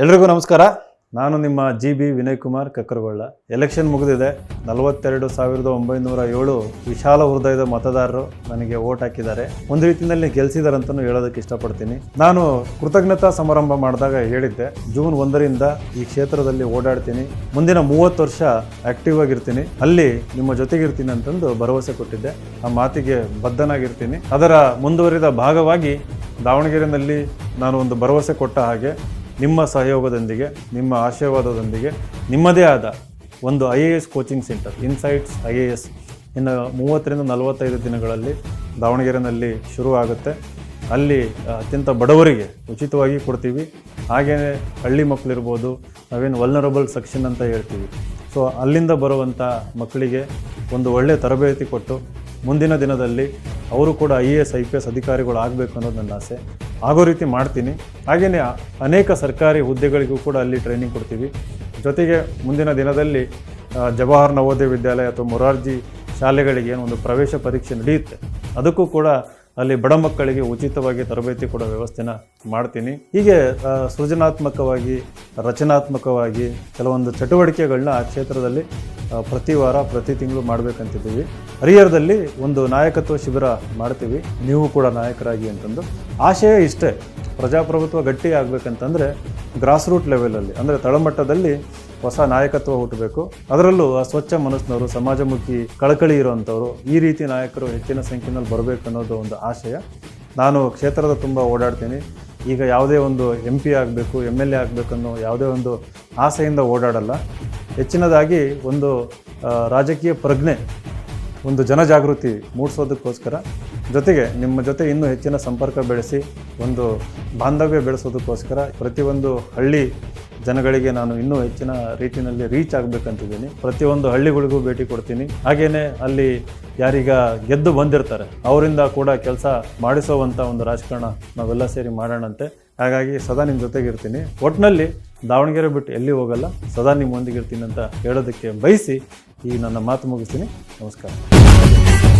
ಎಲ್ರಿಗೂ ನಮಸ್ಕಾರ. ನಾನು ನಿಮ್ಮ G B Vinay Kumar Kakkaragolla. Election ಮುಗಿದಿದೆ. ನಲವತ್ತೆರಡು ಸಾವಿರದ ಒಂಬೈನೂರ ಏಳು ವಿಶಾಲ ಹೃದಯದ ಮತದಾರರು ನನಗೆ ಓಟ್ ಹಾಕಿದ್ದಾರೆ. ಒಂದು ರೀತಿಯಲ್ಲಿ ಗೆಲ್ಸಿದಾರೆ ಅಂತಲೂ ಹೇಳೋದಕ್ಕೆ ಇಷ್ಟಪಡ್ತೀನಿ. ನಾನು ಕೃತಜ್ಞತಾ ಸಮಾರಂಭ ಮಾಡಿದಾಗ ಹೇಳಿದ್ದೆ, ಜೂನ್ ಒಂದರಿಂದ ಈ ಕ್ಷೇತ್ರದಲ್ಲಿ ಓಡಾಡ್ತೀನಿ. ಮುಂದಿನ ಮೂವತ್ತು ವರ್ಷ ಆಕ್ಟಿವ್ ಆಗಿರ್ತೀನಿ. ಅಲ್ಲಿ ನಿಮ್ಮ ಜೊತೆಗಿರ್ತೀನಿ ಅಂತಂದು ಭರವಸೆ ಕೊಟ್ಟಿದ್ದೆ. ಆ ಮಾತಿಗೆ ಬದ್ಧನಾಗಿರ್ತೀನಿ. ಅದರ ಮುಂದುವರಿದ ಭಾಗವಾಗಿ ದಾವಣಗೆರೆಯಲ್ಲಿ ನಾನು ಒಂದು ಭರವಸೆ ಕೊಟ್ಟ ಹಾಗೆ ನಿಮ್ಮ ಸಹಯೋಗದೊಂದಿಗೆ, ನಿಮ್ಮ ಆಶೀರ್ವಾದದೊಂದಿಗೆ, ನಿಮ್ಮದೇ ಆದ ಒಂದು I A S coaching centre Insights I A S ಇನ್ನು ಮೂವತ್ತರಿಂದ ನಲವತ್ತೈದು ದಿನಗಳಲ್ಲಿ ದಾವಣಗೆರೆಯಲ್ಲಿ ಶುರು ಆಗುತ್ತೆ ಅಲ್ಲಿ ಅತ್ಯಂತ ಬಡವರಿಗೆ ಉಚಿತವಾಗಿ ಕೊಡ್ತೀವಿ. ಹಾಗೆಯೇ ಹಳ್ಳಿ ಮಕ್ಕಳಿರ್ಬೋದು ನಾವೇನು ವಲ್ನರಬಲ್ ಸೆಕ್ಷನ್ ಅಂತ ಹೇಳ್ತೀವಿ. ಸೊ ಅಲ್ಲಿಂದ ಬರುವಂಥ ಮಕ್ಕಳಿಗೆ ಒಂದು ಒಳ್ಳೆಯ ತರಬೇತಿ ಕೊಟ್ಟು ಮುಂದಿನ ದಿನದಲ್ಲಿ ಅವರು ಕೂಡ I A S, I P S ಅಧಿಕಾರಿಗಳು ಆಗಬೇಕು ಅನ್ನೋದು ನನ್ನ ಆಸೆ. ಆಗೋ ರೀತಿ ಮಾಡ್ತೀನಿ. ಹಾಗೆಯೇ ಅನೇಕ ಸರ್ಕಾರಿ ಹುದ್ದೆಗಳಿಗೂ ಕೂಡ ಅಲ್ಲಿ ಟ್ರೈನಿಂಗ್ ಕೊಡ್ತೀವಿ. ಜೊತೆಗೆ ಮುಂದಿನ ದಿನದಲ್ಲಿ ಜವಾಹರ್ ನವೋದಯ ವಿದ್ಯಾಲಯ ಅಥವಾ ಮೊರಾರ್ಜಿ ಶಾಲೆಗಳಿಗೆ ಏನು ಒಂದು ಪ್ರವೇಶ ಪರೀಕ್ಷೆ ನಡೆಯುತ್ತೆ. ಅದಕ್ಕೂ ಕೂಡ ಅಲ್ಲಿ ಬಡ ಮಕ್ಕಳಿಗೆ ಉಚಿತವಾಗಿ ತರಬೇತಿ ಕೊಡೋ ವ್ಯವಸ್ಥೆನ ಮಾಡ್ತೀನಿ. ಹೀಗೆ ಸೃಜನಾತ್ಮಕವಾಗಿ, ರಚನಾತ್ಮಕವಾಗಿ ಕೆಲವೊಂದು ಚಟುವಟಿಕೆಗಳನ್ನ ಆ ಕ್ಷೇತ್ರದಲ್ಲಿ ಪ್ರತಿ ವಾರ, ಪ್ರತಿ ತಿಂಗಳು ಮಾಡಬೇಕಂತಿದ್ದೀವಿ. ಹರಿಹರದಲ್ಲಿ ಒಂದು ನಾಯಕತ್ವ ಶಿಬಿರ ಮಾಡ್ತೀವಿ. ನೀವು ಕೂಡ ನಾಯಕರಾಗಿ ಅಂತಂದು. ಆಶಯ ಇಷ್ಟೇ. ಪ್ರಜಾಪ್ರಭುತ್ವ ಗಟ್ಟಿ ಆಗಬೇಕಂತಂದರೆ ಗ್ರಾಸ್ ರೂಟ್ ಲೆವೆಲಲ್ಲಿ ಅಂದರೆ ತಳಮಟ್ಟದಲ್ಲಿ ಹೊಸ ನಾಯಕತ್ವ ಹುಟ್ಟಬೇಕು. ಅದರಲ್ಲೂ ಆ ಸ್ವಚ್ಛ ಮನಸ್ಸಿನವರು, ಸಮಾಜಮುಖಿ, ಕಳಕಳಿ ಇರುವಂಥವ್ರು, ಈ ರೀತಿ ನಾಯಕರು ಹೆಚ್ಚಿನ ಸಂಖ್ಯೆಯಲ್ಲಿ ಬರಬೇಕು ಅನ್ನೋದು ಒಂದು ಆಶಯ. ನಾನು ಕ್ಷೇತ್ರದ ತುಂಬ ಓಡಾಡ್ತೀನಿ. ಈಗ ಯಾವುದೇ ಒಂದು ಎಂ ಪಿ ಆಗಬೇಕು ಎಂ ಎಲ್ ಎ ಆಗಬೇಕು ಅನ್ನೋ ಯಾವುದೇ ಒಂದು ಆಸೆಯಿಂದ ಓಡಾಡಲ್ಲ. ಹೆಚ್ಚಿನದಾಗಿ ಒಂದು ರಾಜಕೀಯ ಪ್ರಜ್ಞೆ, ಒಂದು ಜನಜಾಗೃತಿ ಮೂಡಿಸೋದಕ್ಕೋಸ್ಕರ, ಜೊತೆಗೆ ನಿಮ್ಮ ಜೊತೆ ಇನ್ನೂ ಹೆಚ್ಚಿನ ಸಂಪರ್ಕ ಬೆಳೆಸಿ, ಒಂದು ಬಾಂಧವ್ಯ ಬೆಳೆಸೋದಕ್ಕೋಸ್ಕರ ಪ್ರತಿಯೊಂದು ಹಳ್ಳಿ ಜನಗಳಿಗೆ ನಾನು ಇನ್ನೂ ಹೆಚ್ಚಿನ ರೀತಿಯಲ್ಲಿ ರೀಚ್ ಆಗಬೇಕಂತಿದ್ದೀನಿ. ಪ್ರತಿಯೊಂದು ಹಳ್ಳಿಗಳಿಗೂ ಭೇಟಿ ಕೊಡ್ತೀನಿ. ಹಾಗೆಯೇ ಅಲ್ಲಿ ಯಾರೀಗ ಗೆದ್ದು ಬಂದಿರ್ತಾರೆ, ಅವರಿಂದ ಕೂಡ ಕೆಲಸ ಮಾಡಿಸೋವಂಥ ಒಂದು ರಾಜಕಾರಣ ನಾವೆಲ್ಲ ಸೇರಿ ಮಾಡೋಣಂತೆ. ಹಾಗಾಗಿ ಸದಾ ನಿಮ್ಮ ಜೊತೆಗಿರ್ತೀನಿ ಒಟ್ಟಿನಲ್ಲಿ ದಾವಣಗೆರೆ ಬಿಟ್ಟು ಎಲ್ಲಿ ಹೋಗಲ್ಲ, ಸದಾ ನಿಮ್ಮೊಂದಿಗೆ ಇರ್ತೀನಿ ಅಂತ ಹೇಳೋದಕ್ಕೆ ಬಯಸಿ ಈ ನನ್ನ ಮಾತು ಮುಗಿಸ್ತೀನಿ. ನಮಸ್ಕಾರ.